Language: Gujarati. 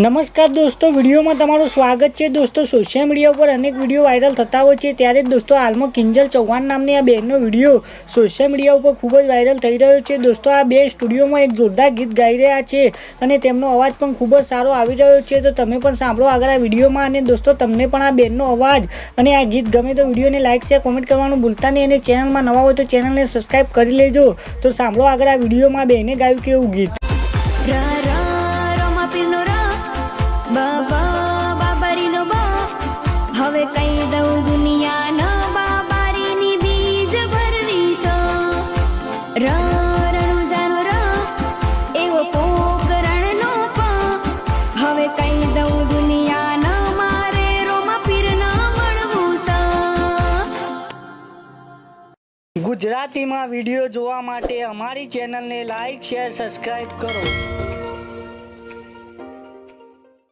નમસ્કાર દોસ્તો, વિડીયોમાં તમારું સ્વાગત છે. દોસ્તો સોશિયલ મીડિયા ઉપર અનેક વીડિયો વાયરલ થતા હોય છે. ત્યારે જ દોસ્તો, હાલમાં કિંજલ ચૌહાણ નામની આ બેનનો વીડિયો સોશિયલ મીડિયા ઉપર ખૂબ જ વાયરલ થઈ રહ્યો છે. દોસ્તો, આ બે સ્ટુડિયોમાં એક જોરદાર ગીત ગાઈ રહ્યા છે અને તેમનો અવાજ પણ ખૂબ જ સારો આવી રહ્યો છે. તો તમે પણ સાંભળો આગળ આ વિડીયોમાં અને દોસ્તો, તમને પણ આ બેનનો અવાજ અને આ ગીત ગમે તો વિડીયોને લાઇક શેર કોમેન્ટ કરવાનું ભૂલતા નહીં અને ચેનલમાં નવા હોય તો ચેનલને સબસ્ક્રાઈબ કરી લેજો. તો સાંભળો આગળ આ વિડીયોમાં બેને ગાયું કેવું ગીત. બાબરીનો બા. હવે કહી દઉં દુનિયાના બાબારીની બીજ ભરવી સ. રણુજાનો ર, એવો પોકરણનો પા. હવે કહી દઉં દુનિયાના મારે રોમા પીરના મળવું સ. ગુજરાતીમાં વીડિયો જોવા માટે અમારી ચેનલને લાઇક શેર સબસ્ક્રાઈબ કરો.